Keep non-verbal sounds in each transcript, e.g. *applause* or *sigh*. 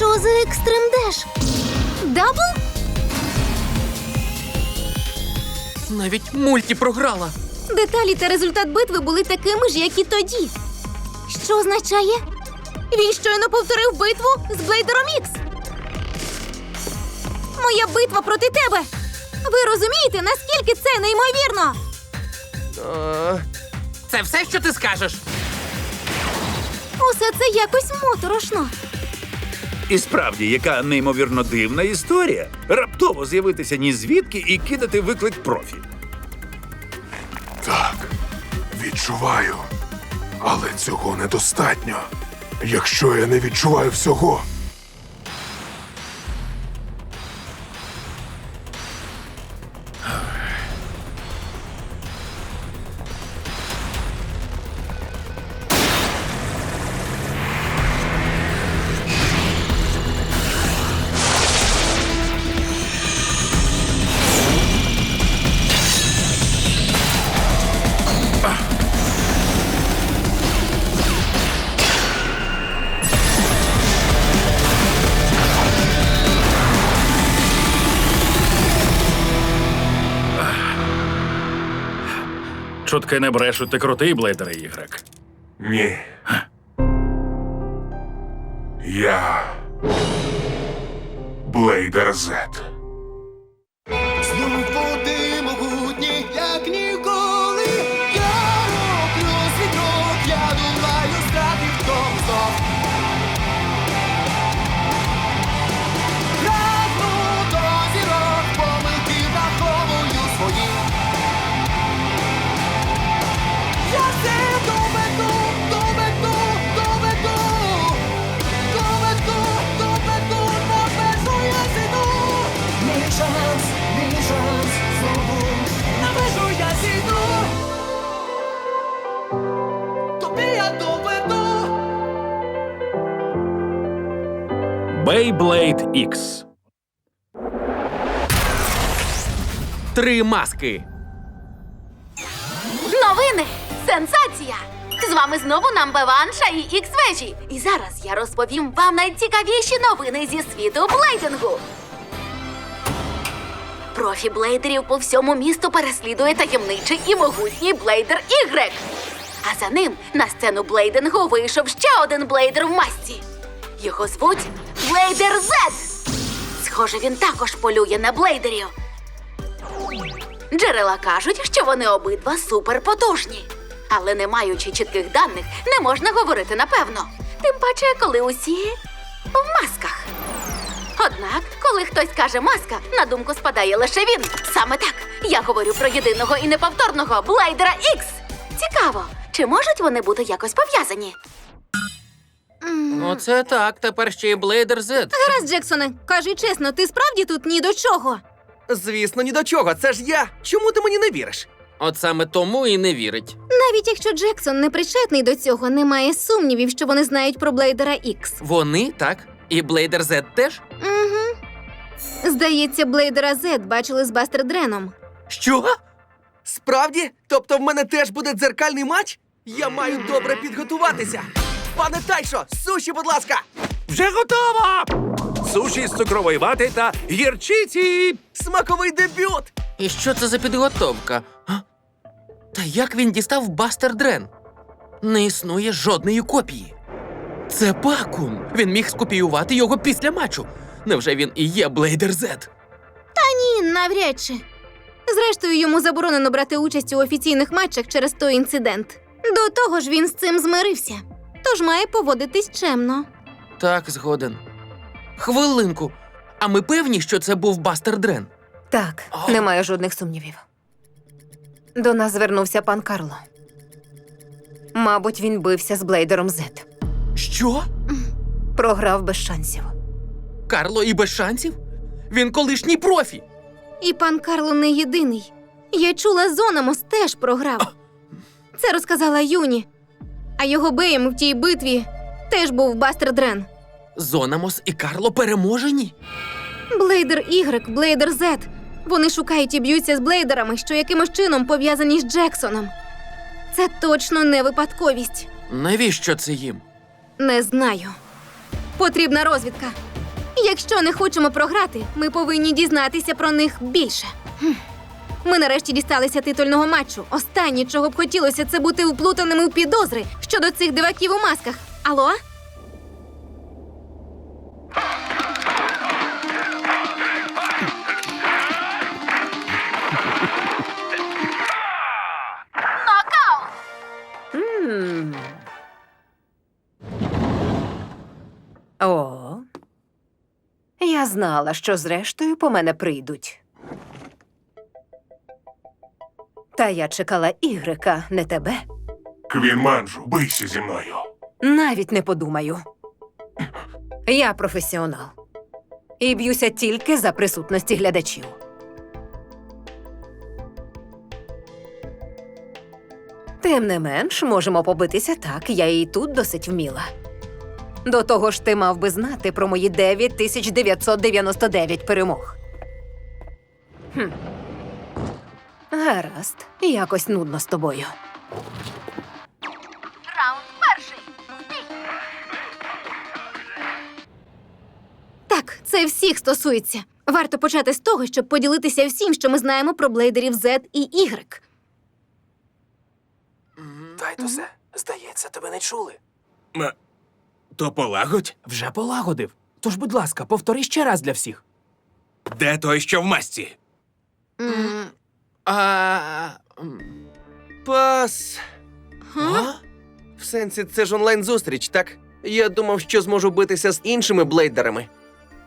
Що за екстрим деш? Дабл? Навіть мульті програла. Деталі та результат битви були такими ж, як і тоді. Що означає? Він щойно повторив битву з Блейдером Ікс. Моя битва проти тебе. Ви розумієте, наскільки це неймовірно? Е, Це все, що ти скажеш? Усе це якось моторошно. І справді, яка неймовірно дивна історія. Раптово з'явитися ні звідки і кидати виклик профі. Так, відчуваю. Але цього недостатньо. Якщо я не відчуваю всього, Чутки не брешуть, ти крутий, Блейдер Ігрек. ні. Я. Блейдер Зет. Beyblade X. Три маски. Новини! Сенсація! З вами знову Намбеванша і Ікс Вежі. І зараз я розповім вам найцікавіші новини зі світу блейдингу. Профі блейдерів по всьому місту переслідує таємничий і могутній блейдер Ігрек. А за ним на сцену блейдингу вийшов ще один блейдер в масці. Його звуть Блейдер Зет. Схоже, він також полює на блейдерів. Джерела кажуть, що вони обидва суперпотужні. Але не маючи чітких даних, не можна говорити напевно. Тим паче, коли усі в масках. Однак, коли хтось каже маска, на думку спадає лише він. Саме так я говорю про єдиного і неповторного Блейдера Ікс. Цікаво, чи можуть вони бути якось пов'язані? Оце так, тепер ще й Блейдер Зет. Гаразд, Джексоне, кажи чесно, ти справді тут ні до чого. Звісно, ні до чого. Це ж я. Чому ти мені не віриш? От саме тому і не вірить. Навіть якщо Джексон не причетний до цього, немає сумнівів, що вони знають про Блейдера Ікс. Вони так. І Блейдер Зет теж? Угу. Здається, Блейдера Зет бачили з Бастер Дреном. Що? Справді? Тобто в мене теж буде дзеркальний матч? Я маю добре підготуватися. Пане Тайшо, суші, будь ласка! Вже готово! Суші з цукрової вати та гірчиці. Смаковий дебют! І що це за підготовка? А? Та як він дістав Бастер Дрен? Не існує жодної копії. Це Бакун. Він міг скопіювати його після матчу. Невже він і є Блейдер Зет? Та Ні, навряд чи. Зрештою, йому заборонено брати участь у офіційних матчах через той інцидент. До того ж, він з цим змирився. Тож має поводитись чемно. Так, згоден. Хвилинку. А ми певні, що це був Бастер Дрен? Так, О. немає жодних сумнівів. До нас звернувся пан Карло. Мабуть, він бився з Блейдером Зет. Що? Програв без шансів. Карло і без шансів? Він колишній профі. І пан Карло не єдиний. Я чула, Зонамос теж програв. Це розказала Юні. А його беєм в тій битві теж був Бастер Дрен. Зонамос і Карло переможені. Блейдер Y, Блейдер Z. Вони шукають і б'ються з блейдерами, що якимось чином пов'язані з Джексоном. Це точно не випадковість. Навіщо це їм? Не знаю. Потрібна розвідка. Якщо не хочемо програти, ми повинні дізнатися про них більше. Ми нарешті дісталися титульного матчу. Останнє, чого б хотілося, це бути вплутаними у підозри щодо цих диваків у масках. Алло? О. Я знала, що зрештою по мене прийдуть. Та я чекала Ігрика, не тебе. Квінманджу, бийся зі мною. Навіть не подумаю. Я професіонал. І б'юся тільки за присутності глядачів. Тим не менш, можемо побитися так, я і тут досить вміла. До того ж, ти мав би знати про мої 9999 перемог. Хм. Гаразд, якось нудно з тобою. Раунд перший. Так, це всіх стосується. Варто почати з того, щоб поділитися всім, що ми знаємо про блейдерів Z і Y. Тайтусе, здається, тебе не чули. То полагодь? Вже полагодив. Тож, будь ласка, повтори ще раз для всіх. Де той, що в масці? А... Пас. а? В сенсі, це ж онлайн-зустріч, так? Я думав, що зможу битися з іншими блейдерами.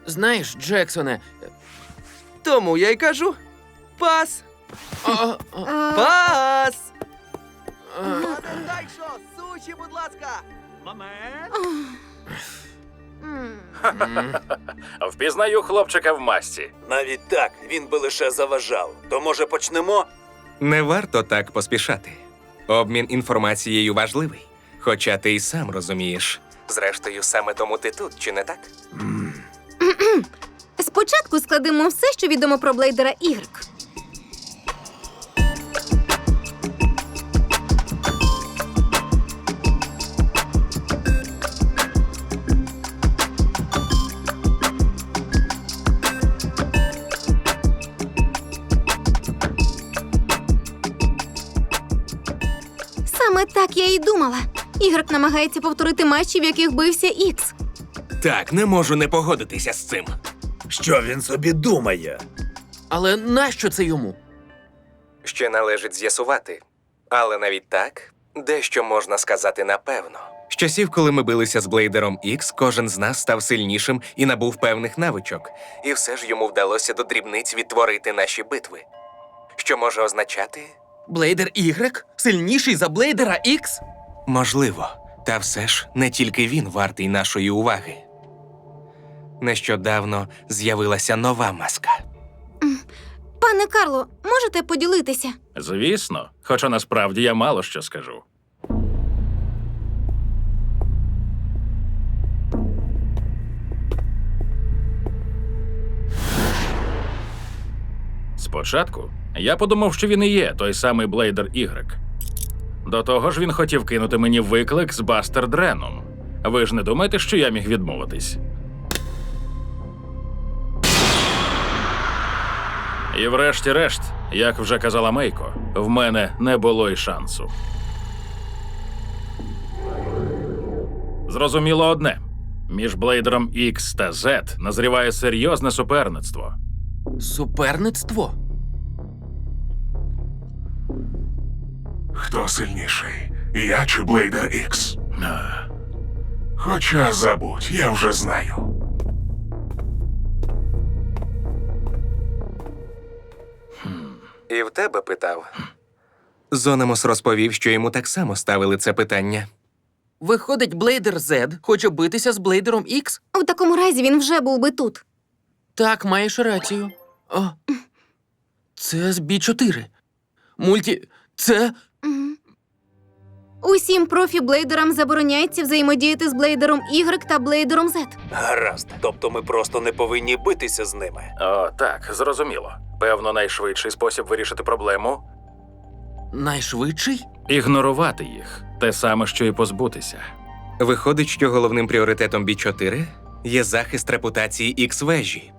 Знаєш, Джексоне. Тому я й кажу: пас! А, а, А, Пас! Дайшо, суші, будь ласка! м. Впізнаю хлопчика в масці. Навіть так, він би лише заважав. То може почнемо? Не варто так поспішати. Обмін інформацією важливий. Хоча ти й сам розумієш. Зрештою, саме тому ти тут, чи не так? *clears throat* Спочатку складемо все, що відомо про блейдера Y. так я і думала. Ігрок намагається повторити матчі, в яких бився Ікс. Так, не можу не погодитися з цим. Що він собі думає? Але нащо це йому? Ще належить з'ясувати. Але навіть так, дещо можна сказати напевно. З часів, коли ми билися з Блейдером Ікс, кожен з нас став сильнішим і набув певних навичок, і все ж йому вдалося до дрібниць відтворити наші битви. Що може означати? Блейдер Y? Сильніший за Блейдера X? Можливо, та все ж не тільки він вартий нашої уваги. Нещодавно з'явилася нова маска. Пане Карло, можете поділитися? Звісно, хоча насправді я мало що скажу. Спочатку я подумав, що він і є той самий Блейдер Y. До того ж, він хотів кинути мені виклик з Бастер Дреном. Ви ж не думаєте, що я міг відмовитись? І врешті-решт, як вже казала Мейко, в мене не було й шансу. Зрозуміло одне: між Блейдером X та Z назріває серйозне суперництво. Суперництво? Хто сильніший? Я чи Блейдер Ікс? Хоча забудь, я вже знаю. І в тебе питав. Зономос розповів, що йому так само ставили це питання. Виходить, Блейдер Z хоче битися з Блейдером X? У такому разі він вже був би тут. Так, маєш рацію. О, це з B4. Мульті. Це. Усім профі-блейдерам забороняється взаємодіяти з блейдером Y та блейдером Z. Гаразд. Тобто ми просто не повинні битися з ними. О, так, зрозуміло. Певно, найшвидший спосіб вирішити проблему Найшвидший? ігнорувати їх. Те саме, що і позбутися. Виходить, що головним пріоритетом Бі-4 є захист репутації Ікс-вежі.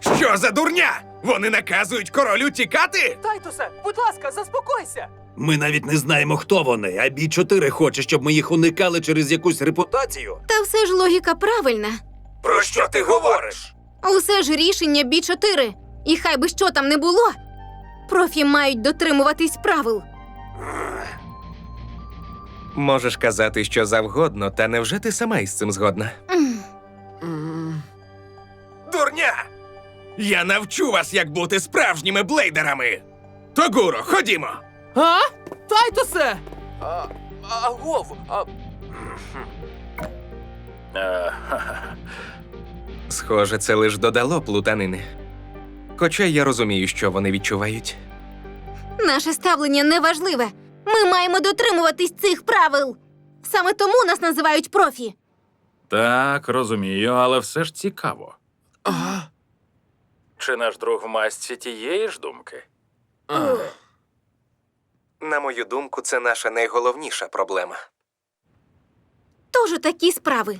Що за дурня? Вони наказують королю тікати? Тайтусе, будь ласка, заспокойся. Ми навіть не знаємо, хто вони, а бій 4 хоче, щоб ми їх уникали через якусь репутацію. Та все ж логіка правильна. Про що ти говориш? Усе ж рішення Бі4. І хай би що там не було. Профі мають дотримуватись правил. Можеш казати, що завгодно, та невже ти сама із цим згодна? М, Дурня! Я навчу вас, як бути справжніми блейдерами! Тогуро, ходімо! А? Тайтусе! А, агов, а, Е, ха-ха. *laughs* Схоже, це лиш додало плутанини. Хоча я розумію, що вони відчувають. Наше ставлення неважливе. Ми маємо дотримуватись цих правил. Саме тому нас називають профі. Так, розумію, але все ж цікаво. а, Чи наш друг в масці тієї ж думки? а. На мою думку, це наша найголовніша проблема. Тож такі справи.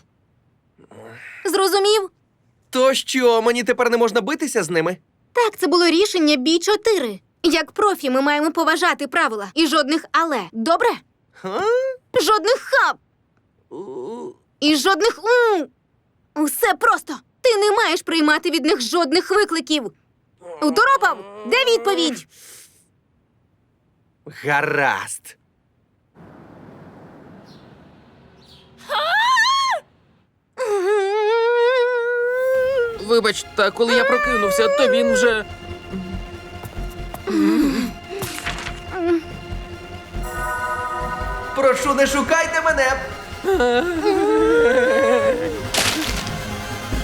Зрозумів? То що, мені тепер не можна битися з ними? Так, це було рішення Бі4. Як профі, ми маємо поважати правила. І жодних але. Добре? Ха? Жодних хаб. І жодних ум. Усе просто. Ти не маєш приймати від них жодних викликів. Уторопав, де відповідь? Гаразд. Вибач, та коли я прокинувся, то він вже. Прошу, не шукайте мене.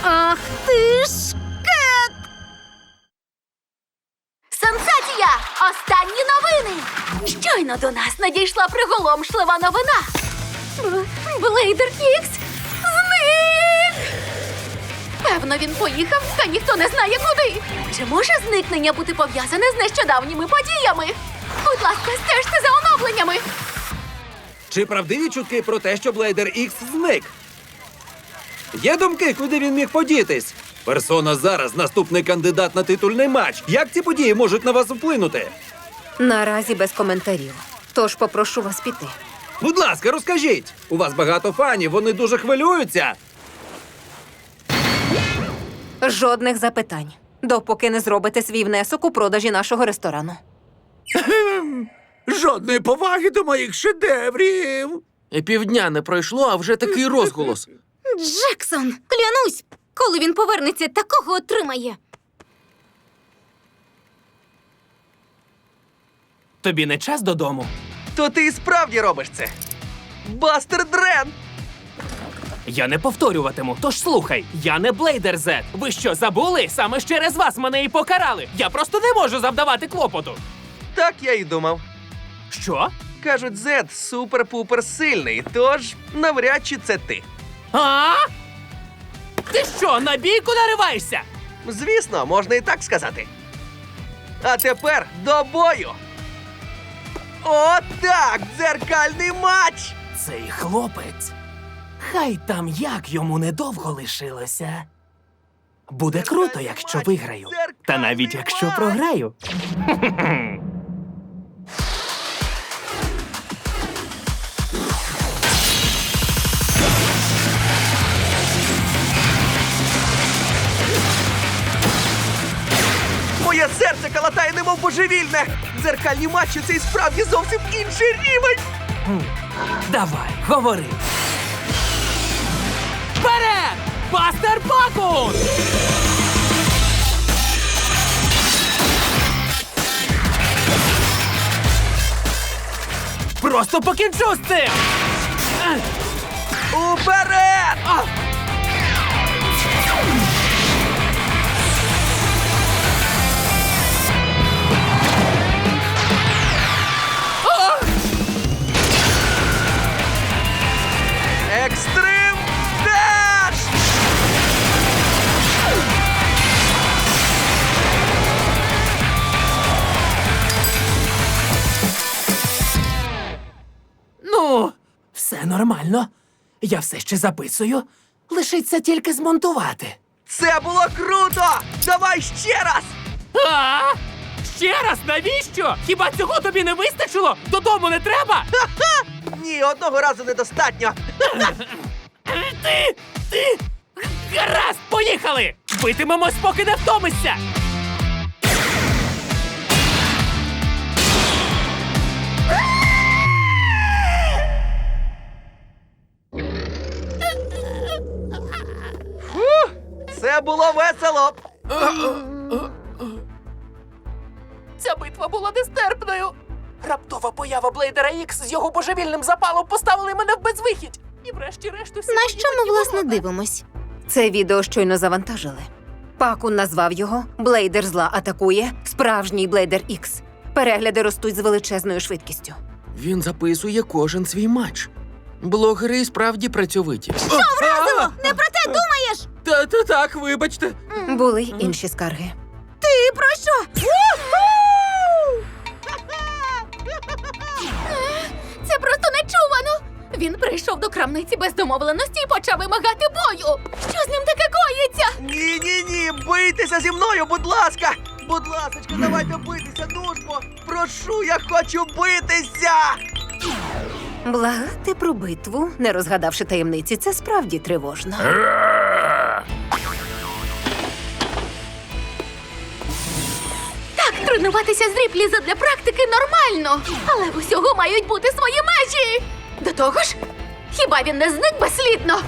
Ах ти ж Останні новини! Щойно до нас надійшла приголомшлива новина. Б- Блейдер Ікс зник! Певно, він поїхав, та ніхто не знає куди. Чи може зникнення бути пов'язане з нещодавніми подіями? Будь ласка, стежте за оновленнями. Чи правдиві чутки про те, що Блейдер Ікс зник? Є думки, куди він міг подітись? Персона зараз наступний кандидат на титульний матч. Як ці події можуть на вас вплинути? Наразі без коментарів. Тож попрошу вас піти. Будь ласка, розкажіть. У вас багато фанів, вони дуже хвилюються. Жодних запитань, допоки не зробите свій внесок у продажі нашого ресторану. *laughs* Жодної поваги до моїх шедеврів. Півдня не пройшло, а вже такий розголос. *laughs* Джексон! Клянусь! Коли він повернеться, такого отримає. Тобі не час додому. То ти і справді робиш це. Бастер Дрен! Я не повторюватиму, тож слухай, я не Блейдер Зет. Ви що, забули? Саме ж через вас мене і покарали. Я просто не можу завдавати клопоту. Так я і думав. Що? Кажуть, Зед супер-пупер сильний, тож навряд чи це ти. А? Ти що, на бійку нариваєшся? Звісно, можна і так сказати. А тепер до бою! Отак! Дзеркальний матч! Цей хлопець. Хай там як йому недовго лишилося. Буде круто, якщо виграю. Та навіть якщо програю. *laughs* Моє серце калатає, немов божевільне! Дзеркальні матчі це і справді зовсім інший рівень! Давай, говори. Вперед! Бастер Бакун! просто покінчу з цим! Уперед! Екстрим нормально. Я все ще записую. Лишиться тільки змонтувати. Це було круто! Давай ще раз! А? Ще раз, навіщо? Хіба цього тобі не вистачило? Додому не треба? Ха! Ні, одного разу недостатньо. Ти! Ти! Гаразд, поїхали! Битимемось, поки не втомишся! Це було весело! Ця битва була нестерпною. Раптова поява Блейдера Ікс з його божевільним запалом поставили мене в безвихідь. І врешті-решт усі На мої що ми, власне, ворота. дивимось? Це відео щойно завантажили. Пакун назвав його Блейдер зла атакує справжній Блейдер Ікс. Перегляди ростуть з величезною швидкістю. Він записує кожен свій матч. Блогери і справді працьовиті. Вразило! Не про те думаєш! Та та так, вибачте. Були й інші скарги. Ти про що? Це просто нечувано. Він прийшов до крамниці без домовленості і почав вимагати бою. Що з ним таке коїться? Ні, ні, ні, бийтеся зі мною, будь ласка! Будь ласочка, давайте битися, дружбо! Прошу, я хочу битися! Благати про битву, не розгадавши таємниці, це справді тривожно. Так, тренуватися з ріплі задля практики нормально. Але в усього мають бути свої межі. До того ж, хіба він не зник безслідно?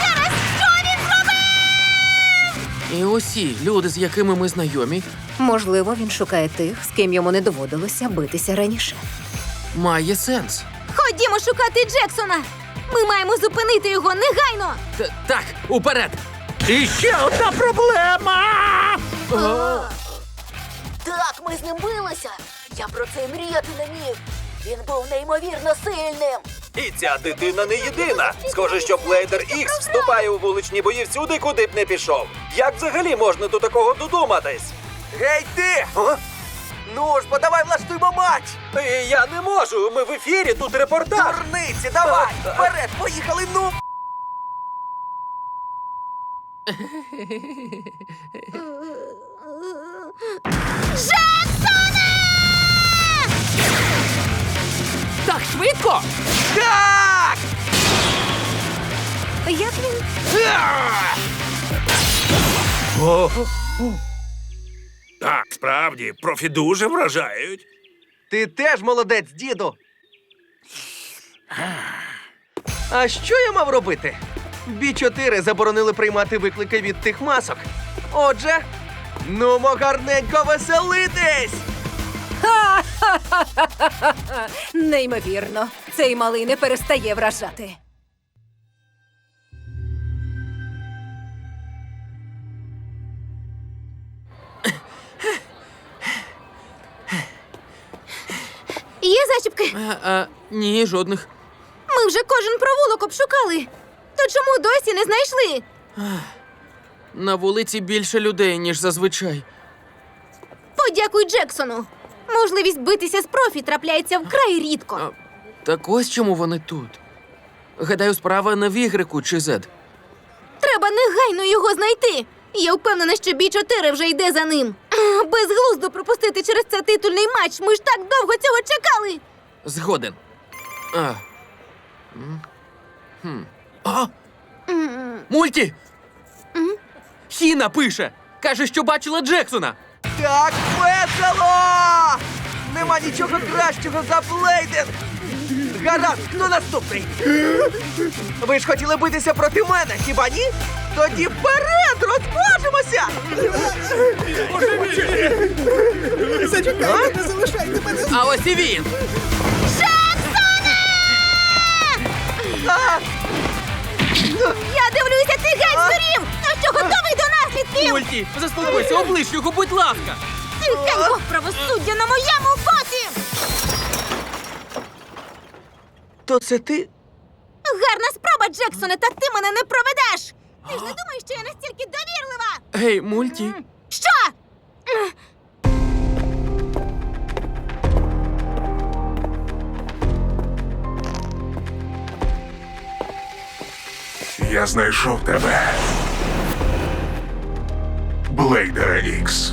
Через що він зробив? І усі люди, з якими ми знайомі, Можливо, він шукає тих, з ким йому не доводилося битися раніше. Має сенс. Ходімо шукати Джексона! Ми маємо зупинити його негайно! Т- так, уперед! І ще одна проблема! Так, ми з ним билися. Я про це й мріяти не міг. Він був неймовірно сильним. І ця дитина не єдина. Схоже, що Блейдер Ікс вступає у вуличні бої всюди, куди б не пішов. Як взагалі можна до такого додуматись? Гей ти! А? Ну ж, бо давай влаштуємо матч! Е, Я не можу. Ми в ефірі, тут репортаж. Дурниці, давай! Вперед, поїхали, ну! Так швидко! Так! Як він? Так, справді, профі дуже вражають. Ти теж молодець, діду. А що я мав робити? Бі-4 заборонили приймати виклики від тих масок. Отже, ну гарненько веселитись! Неймовірно, цей малий не перестає вражати. Є зачіпки? А, а, ні, жодних. Ми вже кожен провулок обшукали. То чому досі не знайшли? На вулиці більше людей, ніж зазвичай. Подякуй Джексону. Можливість битися з профі трапляється вкрай рідко. А, так ось чому вони тут. Гадаю, справа не в ігрику чи зед. Треба негайно його знайти. Я впевнена, що Бі-4 вже йде за ним. Безглуздо пропустити через це титульний матч. Ми ж так довго цього чекали. Згоден. А. М. Хм. А! Мульті! Хіна пише! Каже, що бачила Джексона! Так весело! Нема нічого кращого за Блейден! Гаразд, хто наступний? Ви ж хотіли битися проти мене, хіба ні? Тоді вперед, розкажемося! Зачекайте, не залишайте мене А ось і він! Я дивлюся, ти геть здурів! Ну що, готовий до наслідків? Мульті, заспокойся, облиш його, будь ласка! Тихенько, правосуддя на моєму боці! То це ти? Гарна спроба, Джексоне, та ти мене не проведеш! Ти ж не думаєш, що я настільки довірлива? Гей, мульті. Що? Я знайшов тебе. Блейдер Ікс.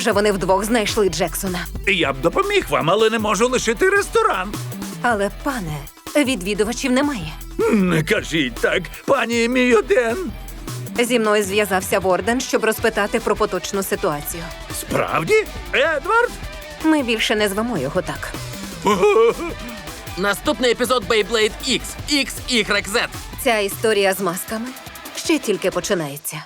Схоже, вони вдвох знайшли Джексона. Я б допоміг вам, але не можу лишити ресторан. Але, пане, відвідувачів немає. Не кажіть так, пані Мійоден. Зі мною зв'язався Ворден, щоб розпитати про поточну ситуацію. Справді? Едвард? Ми більше не звемо його так. *laughs* Наступний епізод Beyblade X. X, Y, Z. Ця історія з масками ще тільки починається.